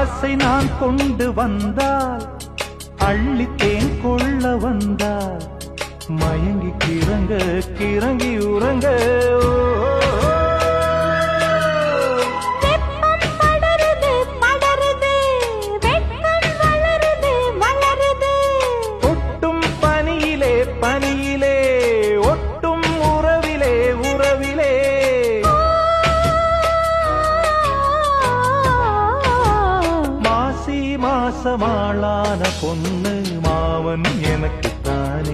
ஆசை நான் கொண்டு வந்தால் அள்ளித்தேன் கொள்ள வந்தால் மயங்கி கிறங்க கிறங்கி உறங்க. பாசமாளான பொண்ணு மாவன் எனக்கு தானே.